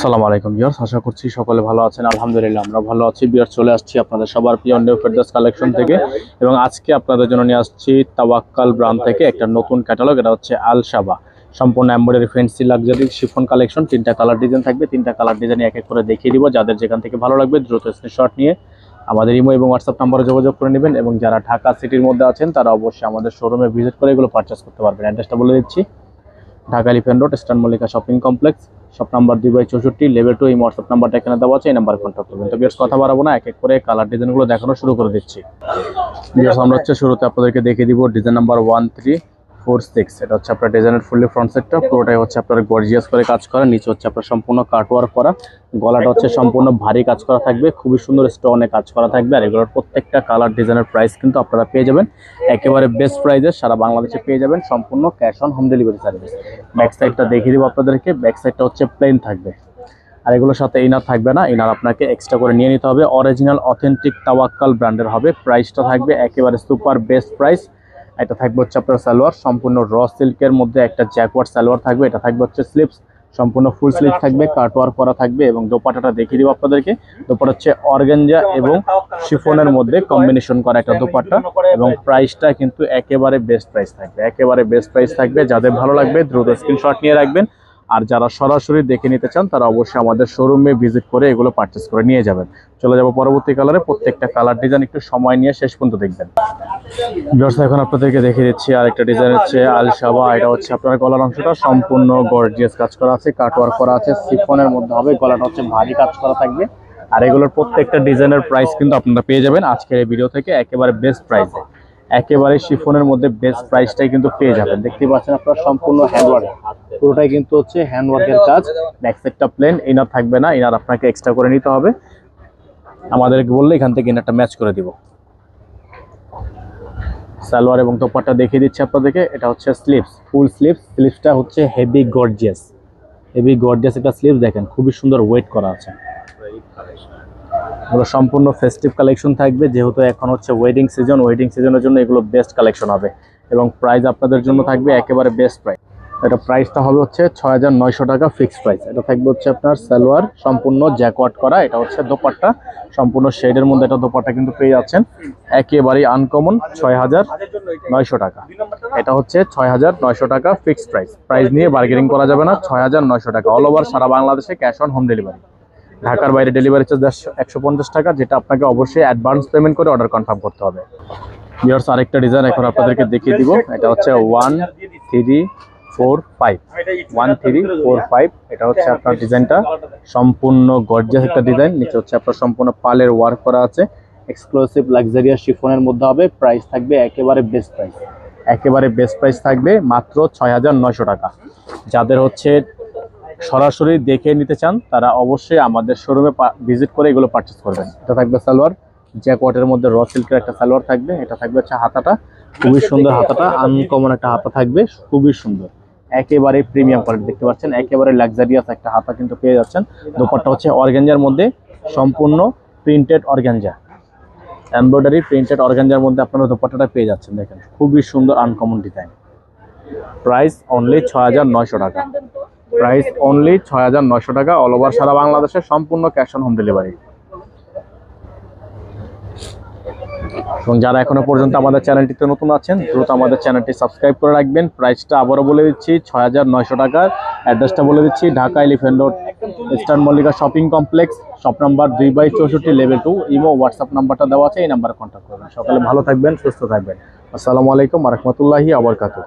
সালাম আলাইকুম বিয়ার্স আশা করছি সকলে ভালো আছেন। আলহামদুলিল্লাহ, আমরা ভালো আছি। বিয়ার্স চলে আসছি আপনাদের সবার প্রিয় নিউ ফেরদাস কালেকশন থেকে। এবং আজকে আপনাদের জন্য নিয়ে আসছি তাওয়াক্কাল ব্রান্ড থেকে একটা নতুন ক্যাটালগ এটা হচ্ছে আল সাবা সম্পূর্ণ embroidery fancy luxury chiffon collection তিনটা কালার ডিজাইন থাকবে। তিনটা কালার ডিজাইন এক এক করে দেখিয়ে দিব। যাদের যেখান থেকে ভালো লাগবে, দ্রুত স্ক্রিনশট নিয়ে আমাদের ইমো এবং হোয়াটসঅ্যাপ নাম্বারে যোগাযোগ করে নেবেন। এবং যারা ঢাকা সিটির মধ্যে আছেন, তারা অবশ্যই আমাদের শোরুমে ভিজিট করে এগুলো পারচেস করতে পারবেন। অ্যাড্রেসটা বলে দিচ্ছি। Dhaka Elephant Road Eastern Mallika shopping complex, shop number দুই বাই চৌষট্টি লেভেল টু এই হোয়াটসঅ্যাপ নাম্বারটা এখানে দেওয়া আছে, এই নাম্বার কন্ট্যাক্ট করবেন। তো বিয়ার্স কথা বাড়াবো না এক এক করে কালার ডিজাইনগুলো দেখানো শুরু করে দিচ্ছি। বিয়ার্স আমরা হচ্ছে শুরুতে আপনাদেরকে দেখিয়ে দিব design number one three four six এটা হচ্ছে আপনার ডিজাইনের ফুললি ফ্রন্ট সেটটা পুরোটাই হচ্ছে আপনার গর্জিয়াস করে কাজ করা নিচে হচ্ছে আপনার সম্পূর্ণ কাটওয়ার্ক করা গলাটা হচ্ছে সম্পূর্ণ ভারী কাজ করা থাকবে খুবই সুন্দর স্টোনে কাজ করা থাকবে আর এগুলোর প্রত্যেকটা কালার ডিজাইনের প্রাইস কিন্তু আপনারা পেয়ে যাবেন একেবারে বেস্ট প্রাইজে সারা বাংলাদেশে পেয়ে যাবেন সম্পূর্ণ cash on home delivery service back সাইডটা দেখিয়ে দিব আপনাদেরকে ব্যাক সাইডটা হচ্ছে প্লেন থাকবে। আর এগুলোর সাথে ইনার থাকবে না ইনার আপনাকে এক্সট্রা করে নিয়ে নিতে হবে অরিজিনাল অথেন্টিক তাওয়াক্কাল ব্র্যান্ডের হবে প্রাইসটা থাকবে একেবারে সুপার বেস্ট প্রাইস এটা থাকবে হচ্ছে আপনার সালোয়ার, সম্পূর্ণ র সিল্কের মধ্যে একটা জ্যাকওয়ার্ড সালোয়ার থাকবে, এটা থাকবে হচ্ছে স্লিপস সম্পূর্ণ ফুল স্লিপ থাকবে কাটওয়ার করা থাকবে এবং দোপাটাটা দেখিয়ে দিব আপনাদেরকে। দোপাটা হচ্ছে অর্গেঞ্জা এবং শিফনের মধ্যে কম্বিনেশন করা একটা দোপাটা এবং প্রাইসটা কিন্তু একেবারে বেস্ট প্রাইস থাকবে, একেবারে বেস্ট প্রাইস থাকবে। যাদের ভালো লাগবে, দ্রুত স্ক্রিনশট নিয়ে রাখবেন। আর যারা সরাসরি দেখে নিতে চান, তারা অবশ্যই আমাদের শোরুমে ভিজিট করে এগুলো পারচেস করে নিয়ে যাবেন। চলে যাব পরবর্তী কালারে প্রত্যেকটা কালার ডিজাইন একটু সময় নিয়ে শেষ পর্যন্ত দেখবেন। ব্যবসা এখন আপনাদেরকে দেখিয়ে দিচ্ছি আরেকটা ডিজাইন হচ্ছে আলসাবা। এটা হচ্ছে আপনার গলার অংশটা সম্পূর্ণ গর্জিয়াস কাজ করা আছে কাটওয়ার্ক করা আছে সিফনের মধ্যে হবে, গলাটা হচ্ছে ভারী কাজ করা থাকবে। আর এগুলোর প্রত্যেকটা ডিজাইনের প্রাইস কিন্তু আপনারা পেয়ে যাবেন। আজকের এই ভিডিও থেকে একেবারে বেস্ট প্রাইসে একেবারে শিফনের মধ্যে বেস্ট প্রাইসটাই কিন্তু পেয়ে যাবেন। দেখতে পাচ্ছেন আপনারা সম্পূর্ণ হ্যান্ডওয়ার্ক পুরোটাই কিন্তু হচ্ছে হ্যান্ডওয়ার্কের কাজ। ব্যাক সাইডটা প্লেন ইনার থাকবে না ইনার আপনাকে এক্সট্রা করে নিতে হবে। আমাদেরকে বললে এখান থেকে ইনারটা ম্যাচ করে দিব। সালোয়ার এবং দোপাট্টা দেখিয়ে দিচ্ছি আপনাদেরকে। এটা হচ্ছে স্লিপস ফুল স্লিপস স্লিভসটা হচ্ছে হেভি গর্জিয়াস হেভি গর্জিয়াস একটা স্লিভস দেখেন, খুবই সুন্দর ওয়েট করা আছে। এগুলো সম্পূর্ণ ফেস্টিভ কালেকশন থাকবে, যেহেতু এখন হচ্ছে ওয়েডিং সিজন ওয়েডিং সিজনের জন্য এগুলো বেস্ট কালেকশন হবে। এবং প্রাইস আপনাদের জন্য থাকবে একেবারে বেস্ট প্রাইস এটা প্রাইসটা হবে হচ্ছে ছয় হাজার নয়শো টাকা ফিক্সড প্রাইস এটা থাকবে হচ্ছে আপনার সালোয়ার, সম্পূর্ণ জ্যাকওয়াট করা। এটা হচ্ছে দোপাট্টা। সম্পূর্ণ শেডের মধ্যে এটা দোপাট্টা কিন্তু পেয়ে যাচ্ছেন। একেবারেই আনকমন ছয় হাজার নয়শো টাকা। এটা হচ্ছে ছয় হাজার নয়শো টাকা ফিক্সড প্রাইস প্রাইস নিয়ে বার্গেনিং করা যাবে না, ছয় হাজার নয়শো টাকা। অল ওভার সারা বাংলাদেশে ক্যাশ অন হোম ডেলিভারি ঢাকার বাইরে ডেলিভারি চার্জ একশো পঞ্চাশ টাকা, যেটা আপনাকে অবশ্যই অ্যাডভান্স পেমেন্ট করে অর্ডার কনফার্ম করতে হবে। বিয়ার্স আরেকটা ডিজাইন এখন আপনাদেরকে দেখিয়ে দিব। এটা হচ্ছে one three four five one three four five এটা হচ্ছে আপনার ডিজাইনটা সম্পূর্ণ গর্জিয়াস একটা ডিজাইন নিচে হচ্ছে আপনার সম্পূর্ণ পালের ওয়ার্ক করা আছে। এক্সক্লুসিভ লাক্সারিয়াস শিফনের মধ্যে হবে। প্রাইস থাকবে একেবারে বেস্ট প্রাইস একেবারে বেস্ট প্রাইস থাকবে মাত্র ছয় হাজার নয়শো টাকা। যাদের হচ্ছে সরাসরি দেখে নিতে চান, তারা অবশ্যই আমাদের শোরুমে ভিজিট করে এগুলো পারচেস করবেন। এটা থাকবে সালোয়ার জ্যাকওয়াটের মধ্যে র সিল্কের একটা সালোয়ার থাকবে, এটা থাকবে হচ্ছে হাতাটা, খুবই সুন্দর হাতাটা আনকমন একটা হাতা থাকবে, খুবই সুন্দর। একেবারে প্রিমিয়াম কোয়ালিটি দেখতে পাচ্ছেন? একেবারে লাক্সারিয়াস একটা হাতা কিন্তু পেয়ে যাচ্ছেন। দোপাট্টা হচ্ছে অর্গ্যাঞ্জার মধ্যে, সম্পূর্ণ প্রিন্টেড অর্গ্যাঞ্জা এমব্রয়ডারি প্রিন্টেড অর্গ্যাঞ্জার মধ্যে আপনারা দোপাট্টাটা পেয়ে যাচ্ছেন, দেখেন। খুবই সুন্দর আনকমন ডিজাইন প্রাইস অনলি ছ টাকা। প্রাইস অনলি ছয় হাজার নয়শো টাকা অল ওভার সারা বাংলাদেশে সম্পূর্ণ ক্যাশ অন হোম ডেলিভারি এবং যারা এখনও পর্যন্ত আমাদের চ্যানেলটিতে নতুন আছেন, দ্রুত আমাদের চ্যানেলটি সাবস্ক্রাইব করে রাখবেন। প্রাইসটা আবারও বলে দিচ্ছি, ছয় হাজার নয়শো টাকার অ্যাড্রেসটা বলে দিচ্ছি, Dhaka Elephant Road Eastern Mallika shopping complex shop number দুই বাই চৌষট্টি লেভেল টু ইমো হোয়াটসঅ্যাপ নাম্বারটা দেওয়া আছে, এই নাম্বারে কন্ট্যাক্ট করবেন। সকালে ভালো থাকবেন, সুস্থ থাকবেন। আসসালামু আলাইকুম রহমতুল্লাহি, আবরকাতুহ।